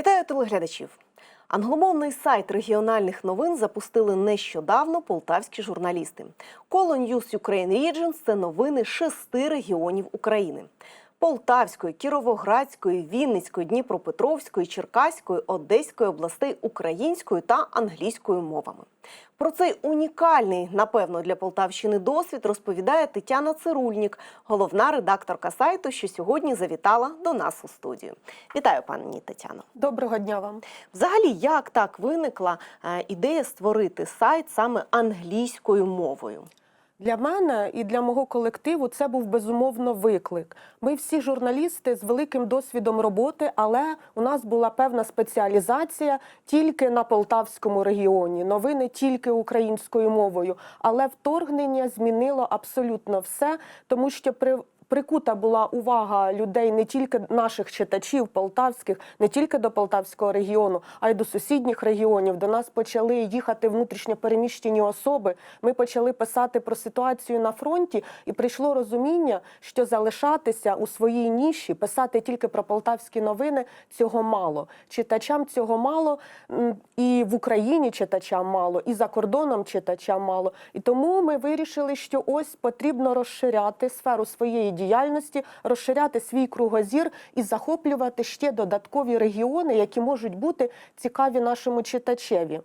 Вітаю телеглядачів. Англомовний сайт регіональних новин запустили нещодавно полтавські журналісти. Коло News Ukraine Regions – це новини шести регіонів України. Полтавської, Кіровоградської, Вінницької, Дніпропетровської, Черкаської, Одеської областей українською та англійською мовами. Про цей унікальний, напевно, для Полтавщини досвід розповідає Тетяна Цирульнік, головна редакторка сайту, що сьогодні завітала до нас у студію. Вітаю, пані Тетяно. Доброго дня вам. Взагалі, як так виникла е, ідея створити сайт саме англійською мовою? Для мене і для мого колективу це був безумовно виклик. Ми всі журналісти з великим досвідом роботи, але у нас була певна спеціалізація тільки на Полтавському регіоні, новини тільки українською мовою. Але вторгнення змінило абсолютно все, тому що при Прикута була увага людей не тільки наших читачів полтавських, не тільки до полтавського регіону, а й до сусідніх регіонів. До нас почали їхати внутрішньо переміщені особи. Ми почали писати про ситуацію на фронті, і прийшло розуміння, що залишатися у своїй ніші, писати тільки про полтавські новини цього мало. Читачам цього мало і в Україні читачам мало, і за кордоном читачам мало. І тому ми вирішили, що ось потрібно розширяти сферу своєї діяльності, розширяти свій кругозір і захоплювати ще додаткові регіони, які можуть бути цікаві нашому читачеві.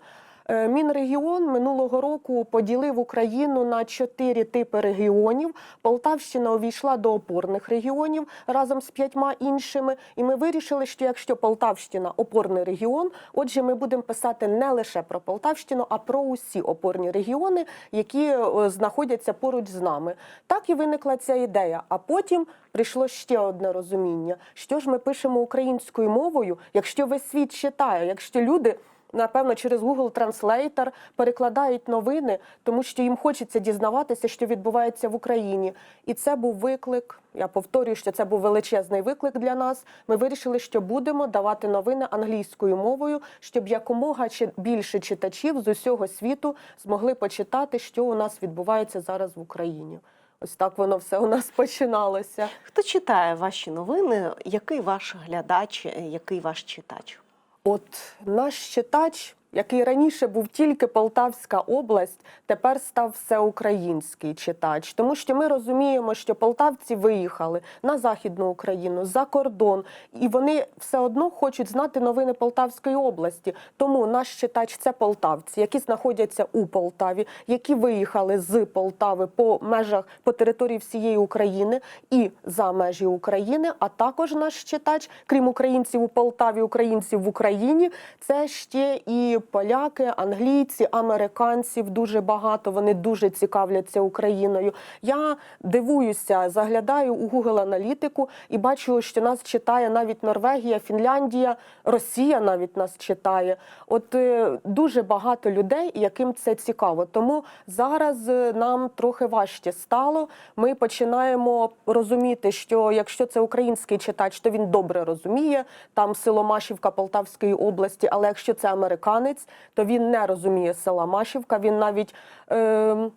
Е, Мінрегіон минулого року поділив Україну на чотири типи регіонів. Полтавщина увійшла до опорних регіонів разом з п'ятьма іншими. І ми вирішили, що якщо Полтавщина опорний регіон, отже, ми будемо писати не лише про Полтавщину, а про усі опорні регіони, які е, знаходяться поруч з нами. Так і виникла ця ідея. А потім прийшло ще одне розуміння: що ж ми пишемо українською мовою, якщо весь світ читає, якщо люди. Напевно, через Google Translator перекладають новини, тому що їм хочеться дізнаватися, що відбувається в Україні. І це був виклик. Я повторюю, що це був величезний виклик для нас. Ми вирішили, що будемо давати новини англійською мовою, щоб якомога більше читачів з усього світу змогли почитати, що у нас відбувається зараз в Україні. Ось так воно все у нас починалося. Хто читає ваші новини? Який ваш глядач, який ваш читач? От наш читач, який раніше був тільки Полтавська область, тепер став всеукраїнський читач, тому що ми розуміємо, що полтавці виїхали на західну Україну за кордон, і вони все одно хочуть знати новини Полтавської області. Тому наш читач це полтавці, які знаходяться у Полтаві, які виїхали з Полтави по межах по території всієї України і за межі України. А також наш читач, крім українців у Полтаві, українців в Україні, це ще і поляки, англійці, американців дуже багато. Вони дуже цікавляться Україною. Я дивуюся, заглядаю у Google аналітику і бачу, що нас читає навіть Норвегія, Фінляндія, Росія навіть нас читає. От е, дуже багато людей, яким це цікаво. Тому зараз е, нам трохи важче стало. Ми починаємо розуміти, що якщо це український читач, то він добре розуміє там село Машівка Полтавської області. Але якщо це американець, то він не розуміє села Машівка. Він навіть е,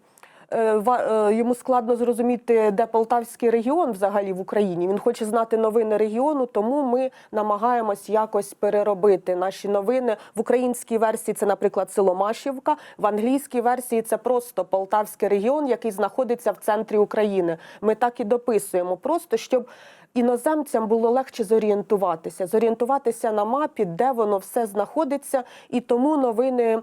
йому складно зрозуміти, де Полтавський регіон взагалі в Україні. Він хоче знати новини регіону, тому ми намагаємось якось переробити наші новини в українській версії. Це, наприклад, село Машівка. В англійській версії це просто Полтавський регіон, який знаходиться в центрі України. Ми так і дописуємо, просто щоб. Іноземцям було легше зорієнтуватися, зорієнтуватися на мапі, де воно все знаходиться, і тому новини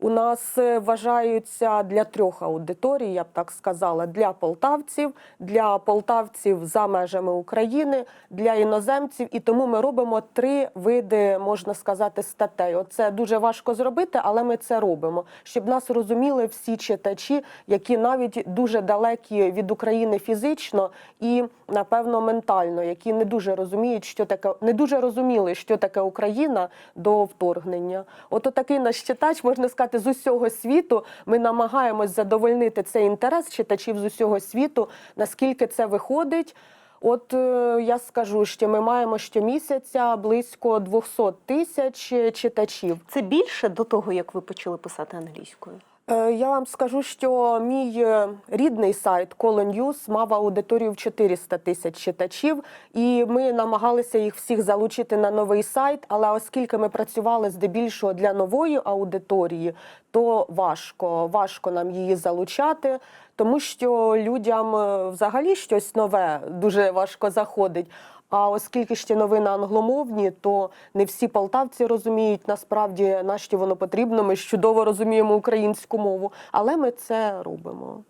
у нас е, вважаються для трьох аудиторій, я б так сказала: для полтавців, для полтавців за межами України, для іноземців. І тому ми робимо три види, можна сказати, статей. Оце дуже важко зробити, але ми це робимо, щоб нас розуміли всі читачі, які навіть дуже далекі від України фізично і напевно ментально, які не дуже розуміють, що таке, не дуже розуміли, що таке Україна до вторгнення. От такий наш читач, можна сказати, з усього світу. Ми намагаємось задовольнити цей інтерес читачів з усього світу. Наскільки це виходить? От е, я скажу, що ми маємо щомісяця близько 200 тисяч читачів. Це більше до того, як ви почали писати англійською? Е, Я вам скажу, що мій е, рідний сайт Colon News мав аудиторію в 400 тисяч читачів, і ми намагалися їх всіх залучити на новий сайт. Але оскільки ми працювали здебільшого для нової аудиторії, то важко, важко нам її залучати, тому що людям е, взагалі щось нове дуже важко заходить. А оскільки ще новини англомовні, то не всі полтавці розуміють насправді нащо воно потрібно. Ми ж чудово розуміємо українську мову, але ми це робимо.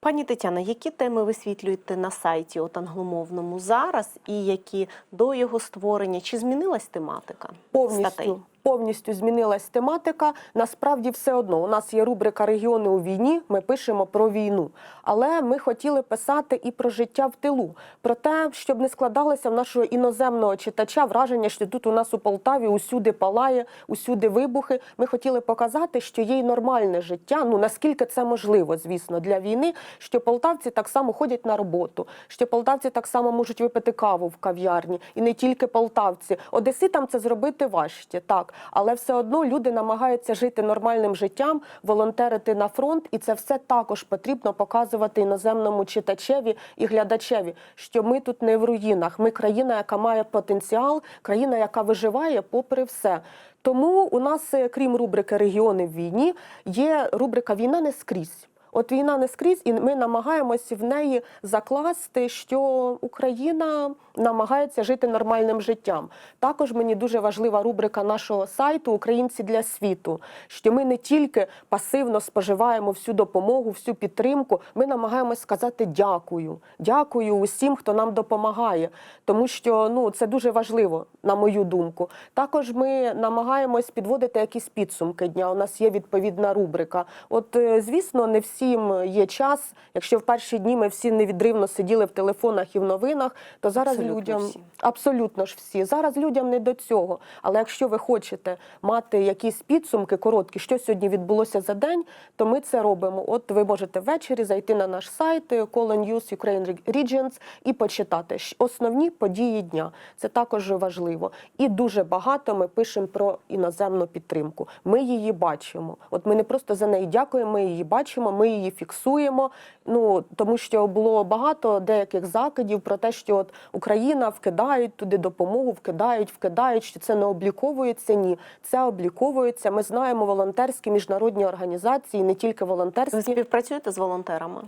Пані Тетяна, які теми висвітлюєте на сайті от англомовному зараз, і які до його створення? Чи змінилась тематика Повністю. статей? Повністю змінилась тематика. Насправді, все одно у нас є рубрика Регіони у війні. Ми пишемо про війну. Але ми хотіли писати і про життя в тилу, про те, щоб не складалося в нашого іноземного читача враження, що тут у нас у Полтаві усюди палає, усюди вибухи. Ми хотіли показати, що є й нормальне життя. Ну наскільки це можливо, звісно, для війни, що полтавці так само ходять на роботу, що полтавці так само можуть випити каву в кав'ярні, і не тільки полтавці. Одеситам це зробити важче, так, але все одно люди намагаються жити нормальним життям, волонтерити на фронт, і це все також потрібно показувати іноземному читачеві і глядачеві, що ми тут не в руїнах. Ми країна, яка має потенціал, країна, яка виживає попри все. Тому у нас, е, крім рубрики Регіони в війні, є рубрика Війна не скрізь. От війна не скрізь, і ми намагаємося в неї закласти, що Україна намагається жити нормальним життям. Також мені дуже важлива рубрика нашого сайту Українці для світу. Що ми не тільки пасивно споживаємо всю допомогу, всю підтримку. Ми намагаємось сказати дякую. Дякую усім, хто нам допомагає, тому що ну це дуже важливо, на мою думку. Також ми намагаємось підводити якісь підсумки дня. У нас є відповідна рубрика. От, е, звісно, не всім є час. Якщо в перші дні ми всі невідривно сиділи в телефонах і в новинах, то зараз Абсолютно людям всі. абсолютно ж всі. Зараз людям не до цього. Але якщо ви хочете мати якісь підсумки короткі, що сьогодні відбулося за день, то ми це робимо. От ви можете ввечері зайти на наш сайт е, Colon News Ukraine Regions і почитати основні події дня. Це також важливо. І дуже багато ми пишемо про іноземну підтримку. Ми її бачимо. От ми не просто за неї дякуємо, ми її бачимо, ми її фіксуємо. Ну тому що було багато деяких закидів про те, що от Україна вкидають туди допомогу, вкидають, вкидають, що це не обліковується. Ні, це обліковується. Ми знаємо волонтерські міжнародні організації, не тільки Ви волонтерські. співпрацюєте з волонтерами?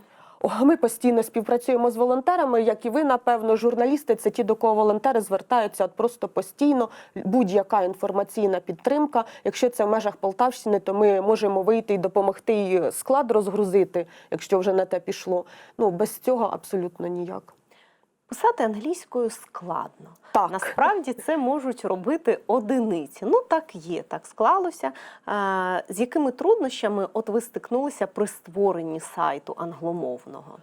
Ми постійно співпрацюємо з волонтерами, як і ви, напевно, журналісти. Це ті, до кого волонтери звертаються от просто постійно. Будь-яка інформаційна підтримка. Якщо це в межах Полтавщини, то ми можемо вийти і допомогти і склад розгрузити, якщо вже на те пішло. Ну без цього абсолютно ніяк. Писати англійською складно. Так. Насправді це можуть робити одиниці. Ну так є, так склалося. З якими труднощами от ви стикнулися при створенні сайту англомовного?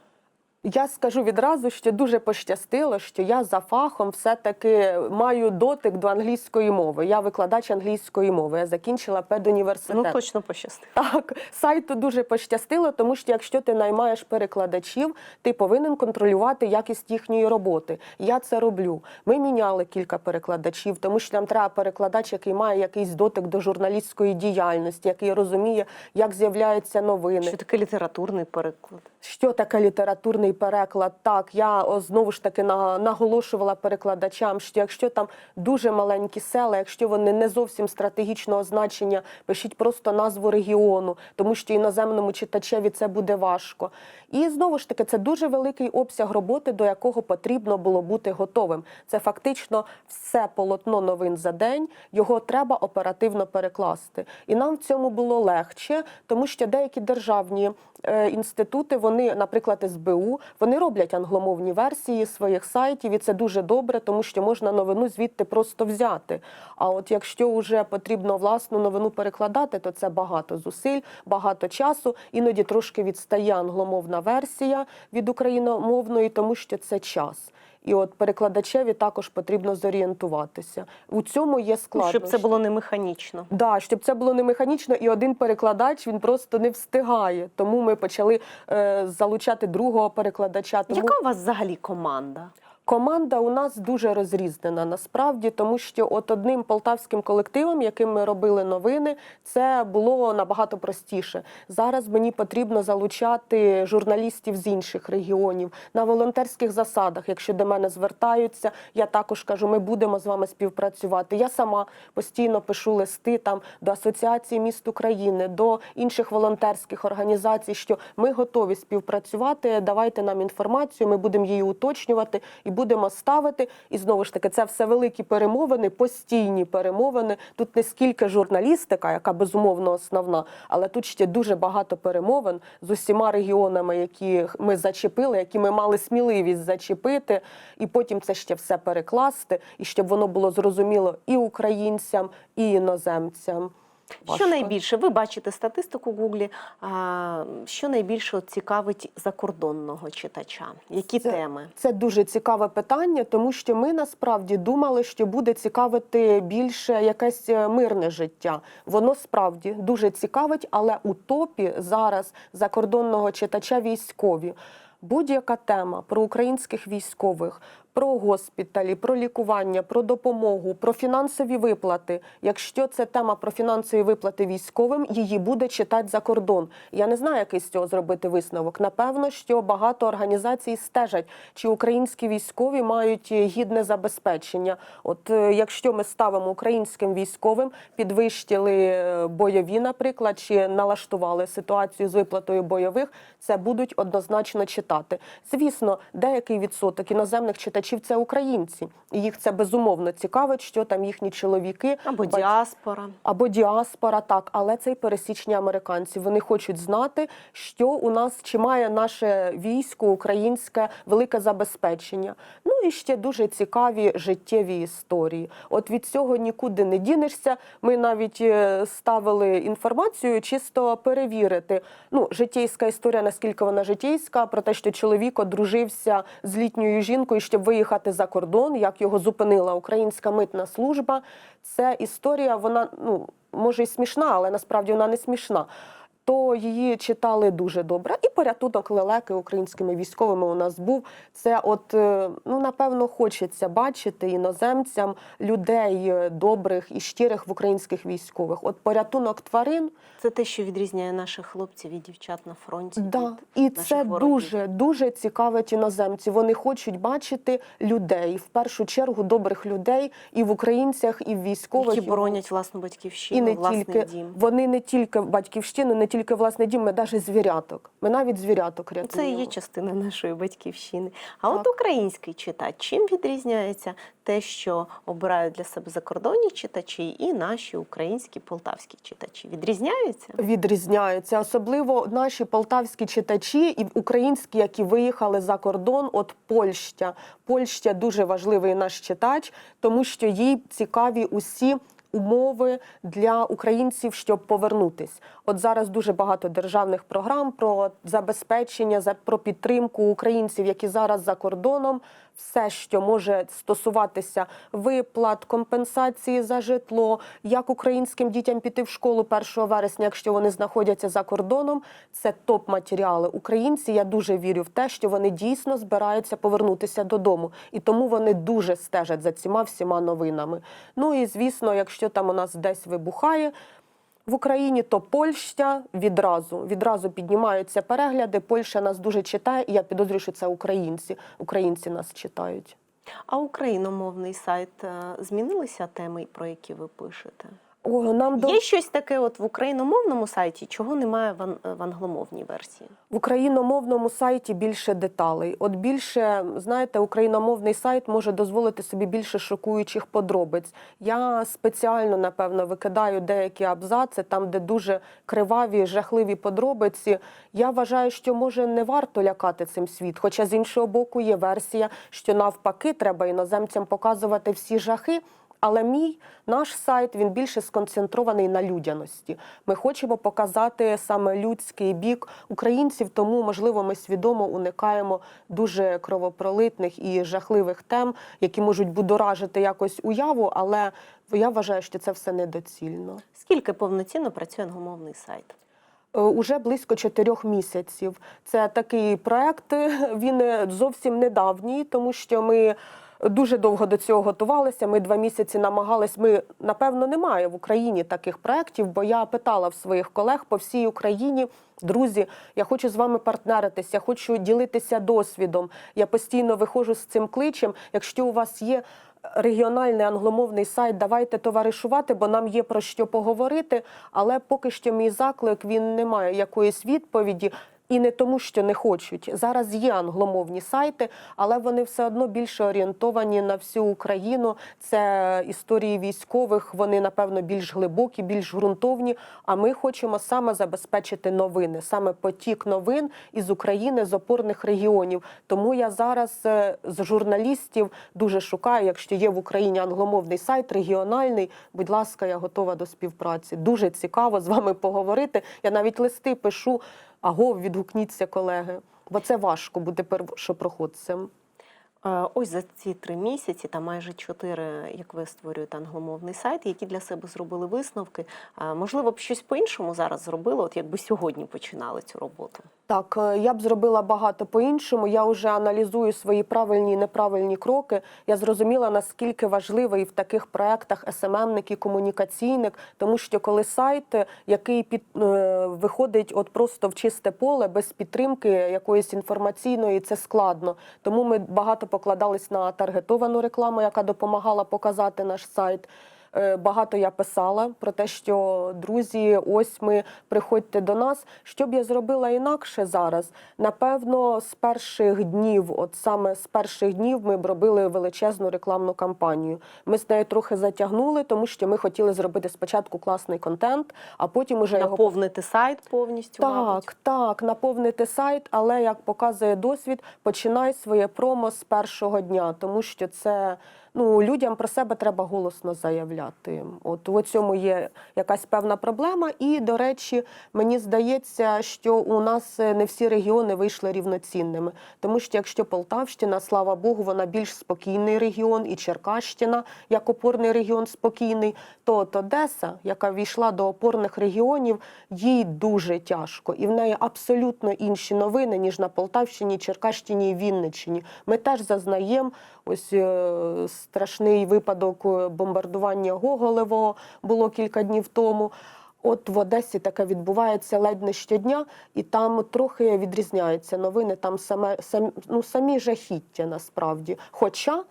Я скажу відразу, що дуже пощастило, що я за фахом все-таки маю дотик до англійської мови. Я викладач англійської мови. Я закінчила педуніверситет. Ну точно пощастило. Так, сайту дуже пощастило, тому що якщо ти наймаєш перекладачів, ти повинен контролювати якість їхньої роботи. Я це роблю. Ми міняли кілька перекладачів, тому що нам треба перекладач, який має якийсь дотик до журналістської діяльності, який розуміє, як з'являються новини. Що таке літературний переклад? Що таке літературний переклад? Так, я знову ж таки на- наголошувала перекладачам, що якщо там дуже маленькі села, якщо вони не зовсім стратегічного значення, пишіть просто назву регіону, тому що іноземному читачеві це буде важко. І знову ж таки, це дуже великий обсяг роботи, до якого потрібно було бути готовим. Це фактично все полотно новин за день. Його треба оперативно перекласти. І нам в цьому було легше, тому що деякі державні е, інститути, вони, наприклад, СБУ, вони роблять англомовні версії своїх сайтів, і це дуже добре, тому що можна новину звідти просто взяти. А от якщо вже потрібно власну новину перекладати, то це багато зусиль, багато часу. Іноді трошки відстає англомовна версія від україномовної, тому що це час. І от перекладачеві також потрібно зорієнтуватися. У цьому є Ну, складнощі. щоб це було не механічно. Да, щоб це було не механічно, і один перекладач він просто не встигає. Тому ми почали е, залучати другого перекладача. Тому Яка у вас взагалі команда? Команда у нас дуже розрізнена насправді, тому що от одним полтавським колективом, яким ми робили новини, це було набагато простіше. Зараз мені потрібно залучати журналістів з інших регіонів на волонтерських засадах. Якщо до мене звертаються, я також кажу, ми будемо з вами співпрацювати. Я сама постійно пишу листи там до Асоціації міст України, до інших волонтерських організацій, що ми готові співпрацювати. Давайте нам інформацію, ми будемо її уточнювати і будемо ставити. І знову ж таки, це все великі перемовини, постійні перемовини. Тут не скільки журналістика, яка безумовно основна, але тут ще дуже багато перемовин з усіма регіонами, які ми зачепили, які ми мали сміливість зачепити, і потім це ще все перекласти, і щоб воно було зрозуміло і українцям, і іноземцям. Що найбільше? Ви бачите статистику в Гуглі. А, що найбільше цікавить закордонного читача? Які Це- теми? Це дуже цікаве питання, тому що ми насправді думали, що буде цікавити більше якесь е, мирне життя. Воно справді дуже цікавить, але у топі зараз закордонного читача військові. Будь-яка тема про українських військових, про госпіталі, про лікування, про допомогу, про фінансові виплати. Якщо це тема про фінансові виплати військовим, її буде читати за кордон. Я не знаю, який з цього зробити висновок. Напевно, що багато організацій стежать, чи українські військові мають гідне забезпечення. От е, якщо ми ставимо українським військовим, підвищили е, бойові, наприклад, чи налаштували ситуацію з виплатою бойових, це будуть однозначно читати. Звісно, деякий відсоток іноземних читачів це українці, і їх це безумовно цікавить, що там їхні чоловіки Або бать- діаспора? або діаспора, так, але це й пересічні американці. Вони хочуть знати, що у нас чи має наше військо українське велике забезпечення. Ну і ще дуже цікаві життєві історії. От від цього нікуди не дінешся. Ми навіть е, ставили інформацію, чисто перевірити. Ну, життєйська історія, наскільки вона життєйська, про те, що чоловік одружився з літньою жінкою, щоб виїхати за кордон, як його зупинила українська митна служба. Це історія, вона ну може й смішна, але насправді вона не смішна. То її читали дуже добре. І порятунок лелеки українськими військовими у нас був. Це, от е, ну напевно, хочеться бачити іноземцям людей е, добрих і щирих в українських військових. От порятунок тварин, Це те, що відрізняє наших хлопців і дівчат на фронті. да, і це ворогів. дуже дуже цікавить іноземців. Вони хочуть бачити людей, в першу чергу добрих людей і в українцях, і в військових які боронять власну батьківщину, і не власний тільки дім. вони не тільки батьківщину, не тільки власне дім, ми навіть звіряток. Ми навіть звіряток рятуємо. Це і є частина нашої батьківщини. А от український читач, чим відрізняється те, що обирають для себе закордонні читачі, і наші українські полтавські читачі? Відрізняються? відрізняються, особливо наші полтавські читачі і українські, які виїхали за кордон. От Польща. Польща дуже важливий наш читач, тому що їй цікаві усі. Умови для українців, щоб повернутись. От зараз дуже багато державних програм про забезпечення, за про підтримку українців, які зараз за кордоном. Все, що може стосуватися виплат, компенсації за житло, як українським дітям піти в школу 1 вересня, якщо вони знаходяться за кордоном, це топ-матеріали. Українці, я дуже вірю в те, що вони дійсно збираються повернутися додому, і тому вони дуже стежать за цими всіма новинами. Ну і звісно, якщо там у нас десь вибухає. В Україні то Польща відразу відразу піднімаються перегляди. Польща нас дуже читає, і я підозрюю, що це українці. Українці нас читають. А україномовний сайт е, змінилися теми, про які ви пишете? О, нам до Є щось таке, от в україномовному сайті, чого немає в, ан- в англомовній версії? в україномовному сайті більше деталей. От більше знаєте, україномовний сайт може дозволити собі більше шокуючих подробиць. Я спеціально напевно викидаю деякі абзаци, там, де дуже криваві, жахливі подробиці. Я вважаю, що може не варто лякати цим світ. Хоча з іншого боку є версія, що навпаки треба іноземцям показувати всі жахи. Але мій наш сайт він більше сконцентрований на людяності. Ми хочемо показати саме людський бік українців, тому можливо ми свідомо уникаємо дуже кровопролитних і жахливих тем, які можуть будоражити якось уяву. Але я вважаю, що це все недоцільно. Скільки повноцінно працює англомовний сайт? Е, Уже близько чотирьох місяців. Це такий проект. Він е, зовсім недавній, тому що ми дуже довго до цього готувалися. Ми два місяці намагались. Ми напевно немає в Україні таких проєктів, бо я питала в своїх колег по всій Україні. Друзі, я хочу з вами партнеритися, хочу ділитися досвідом. Я постійно виходжу з цим кличем. Якщо у вас є регіональний англомовний сайт, давайте товаришувати, бо нам є про що поговорити. Але поки що мій заклик він не має якоїсь відповіді. І не тому, що не хочуть. Зараз є англомовні сайти, але вони все одно більше орієнтовані на всю Україну. Це історії військових, вони напевно більш глибокі, більш ґрунтовні. А ми хочемо саме забезпечити новини, саме потік новин із України з опорних регіонів. Тому я зараз е, з журналістів дуже шукаю, якщо є в Україні англомовний сайт, регіональний. Будь ласка, я готова до співпраці. Дуже цікаво з вами поговорити. Я навіть листи пишу. Аго, відгукніться, колеги, бо це важко бути першопроходцем. Е, Ось за ці три місяці, та майже чотири, як ви створюєте англомовний сайт, які для себе зробили висновки. Е, Можливо, б щось по-іншому зараз зробили, от якби сьогодні починали цю роботу. Так, е, я б зробила багато по-іншому. Я вже аналізую свої правильні і неправильні кроки. Я зрозуміла, наскільки важливий в таких проектах СММник і комунікаційник, тому що коли сайт, який під виходить от просто в чисте поле без підтримки якоїсь інформаційної, це складно. Тому ми багато покладались на таргетовану рекламу, яка допомагала показати наш сайт. Е, Багато я писала про те, що друзі, ось ми приходьте до нас. Що б я зробила інакше зараз? Напевно, з перших днів, от саме з перших днів, ми б робили величезну рекламну кампанію. Ми з нею трохи затягнули, тому що ми хотіли зробити спочатку класний контент, а потім уже його Наповнити сайт повністю. мабуть. так, так, наповнити сайт, але як показує досвід, починай своє промо з першого дня, тому що це ну людям про себе треба голосно заявляти. От у цьому є якась певна проблема. І до речі, мені здається, що у нас е, не всі регіони вийшли рівноцінними, тому що якщо Полтавщина, слава Богу, вона більш спокійний регіон, і Черкащина як опорний регіон спокійний, то от Одеса, яка війшла до опорних регіонів, їй дуже тяжко, і в неї абсолютно інші новини ніж на Полтавщині, Черкащині і Вінниччині. Ми теж зазнаємо ось е, страшний випадок е, бомбардування Гоголевого було кілька днів тому. От в Одесі таке відбувається ледь не щодня, і там трохи відрізняються новини. Там саме сам, ну, самі жахіття насправді. Хоча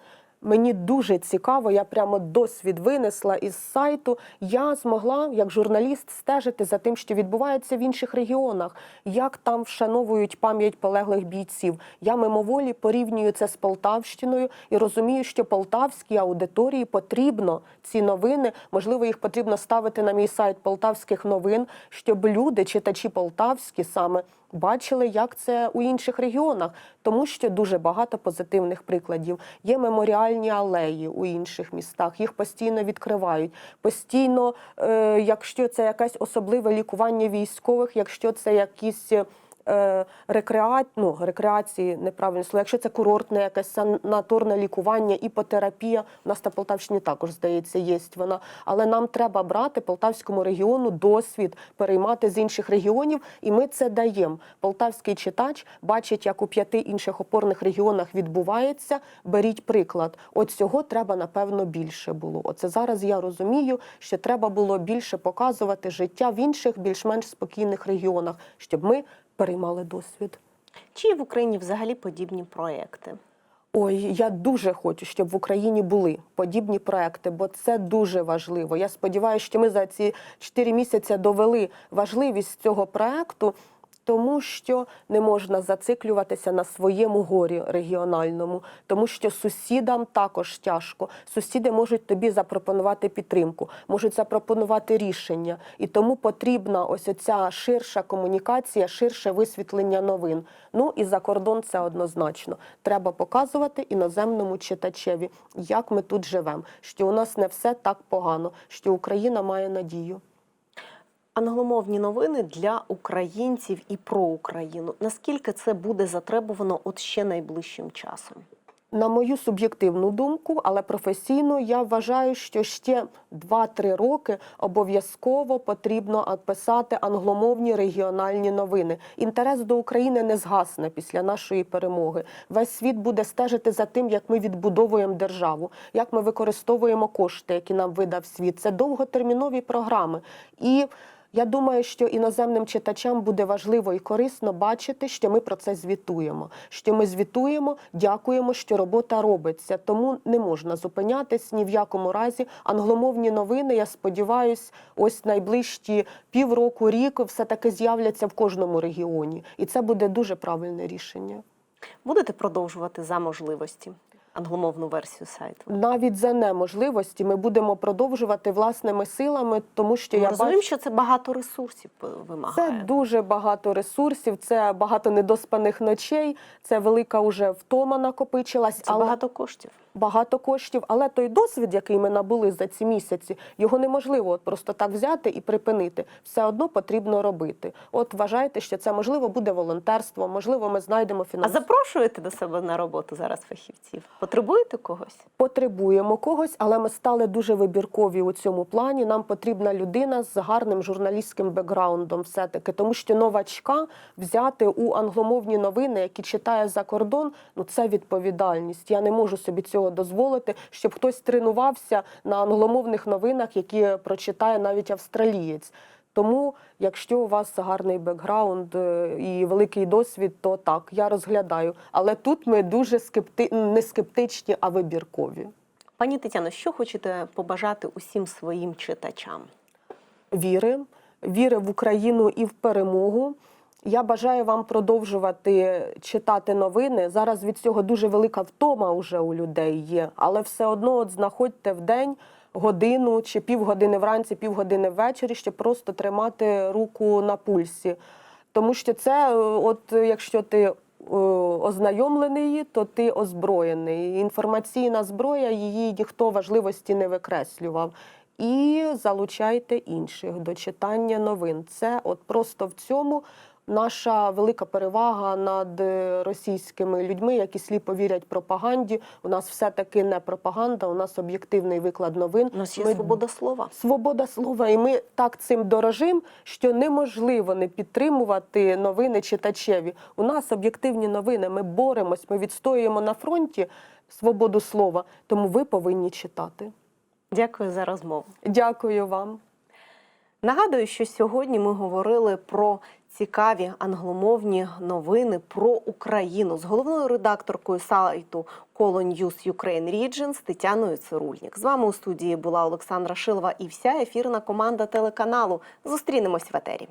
мені дуже цікаво, я прямо досвід винесла із сайту. Я змогла, як журналіст, стежити за тим, що відбувається в інших регіонах, як там вшановують пам'ять полеглих бійців. Я мимоволі порівнюю це з Полтавщиною і розумію, що полтавській аудиторії потрібно ці новини. Можливо, їх потрібно ставити на мій сайт полтавських новин, щоб люди, читачі полтавські саме. Бачили, як це у інших регіонах, тому що дуже багато позитивних прикладів. Є меморіальні алеї у інших містах, їх постійно відкривають. Постійно, е, якщо це якесь особливе лікування військових, якщо це якісь. Е, рекреа... ну, рекреації, неправильне слово, якщо це курортне, якесь санаторне лікування, іпотерапія, у нас на Полтавщині також, здається, є вона. Але нам треба брати Полтавському регіону досвід, переймати з інших регіонів, і ми це даємо. Полтавський читач бачить, як у п'яти інших опорних регіонах відбувається. Беріть приклад. От цього треба, напевно, більше було. Оце зараз я розумію, що треба було більше показувати життя в інших, більш-менш спокійних регіонах, щоб ми переймали досвід. Чи є в Україні взагалі подібні проекти? Ой, я дуже хочу, щоб в Україні були подібні проекти, бо це дуже важливо. Я сподіваюся, що ми за ці 4 місяці довели важливість цього проекту. Тому що не можна зациклюватися на своєму горі регіональному, тому що сусідам також тяжко. Сусіди можуть тобі запропонувати підтримку, можуть запропонувати рішення, і тому потрібна ось оця ширша комунікація, ширше висвітлення новин. Ну і за кордон це однозначно. Треба показувати іноземному читачеві, як ми тут живемо, що у нас не все так погано, що Україна має надію. Англомовні новини для українців і про Україну. Наскільки це буде затребувано от ще найближчим часом? На мою суб'єктивну думку, але професійно я вважаю, що ще 2-3 роки обов'язково потрібно писати англомовні регіональні новини. Інтерес до України не згасне після нашої перемоги. Весь світ буде стежити за тим, як ми відбудовуємо державу, як ми використовуємо кошти, які нам видав світ. Це довготермінові програми. І я думаю, що іноземним читачам буде важливо і корисно бачити, що ми про це звітуємо. Що ми звітуємо, дякуємо, що робота робиться. Тому не можна зупинятись ні в якому разі. Англомовні новини, я сподіваюся, ось найближчі півроку, рік все таки з'являться в кожному регіоні, і це буде дуже правильне рішення. Будете продовжувати за можливості англомовну версію сайту? Навіть за неможливості ми будемо продовжувати власними силами, тому що Ми я розумію, бач... що це багато ресурсів е, вимагає. Це дуже багато ресурсів, це багато недоспаних ночей, це велика уже втома накопичилась, Це але багато коштів. Багато коштів. Але той досвід, який ми набули за ці місяці, його неможливо от просто так взяти і припинити. Все одно потрібно робити. От вважайте, що це можливо буде волонтерство, можливо, ми знайдемо А запрошуєте до себе на роботу зараз фахівців? Потребуєте когось? Потребуємо когось, але ми стали дуже вибіркові у цьому плані. Нам потрібна людина з гарним журналістським бекграундом, все таки, тому що новачка взяти у англомовні новини, які читає за кордон, ну це відповідальність. Я не можу собі цього дозволити, щоб хтось тренувався на англомовних новинах, які прочитає навіть австралієць. Тому, якщо у вас гарний бекграунд е, і великий досвід, то так, я розглядаю. Але тут ми дуже скепти... не скептичні, а вибіркові. Пані Тетяно, що хочете побажати усім своїм читачам? Віри, віри в Україну і в перемогу. Я бажаю вам продовжувати читати новини. Зараз від цього дуже велика втома уже у людей є, але все одно от знаходьте в день годину чи півгодини вранці, півгодини ввечері, щоб просто тримати руку на пульсі. Тому що це, е, от якщо ти е, ознайомлений, то ти озброєний. Інформаційна зброя, її ніхто важливості не викреслював. І залучайте інших до читання новин. Це от просто в цьому наша велика перевага над російськими людьми, які сліпо вірять пропаганді. У нас все-таки не пропаганда, у нас об'єктивний виклад новин. У нас є Ми свобода слова. Свобода слова, і ми так цим дорожим, що неможливо не підтримувати новини читачеві. У нас об'єктивні новини. Ми боремось, ми відстоюємо на фронті свободу слова. Тому ви повинні читати. Дякую за розмову. Дякую вам. Нагадую, що сьогодні ми говорили про цікаві англомовні новини про Україну з головною редакторкою сайту Коло Ньюс Юкрейн Рідженс Тетяною Цирульник. З вами у студії була Олександра Шилова і вся ефірна команда телеканалу. Зустрінемось в етері.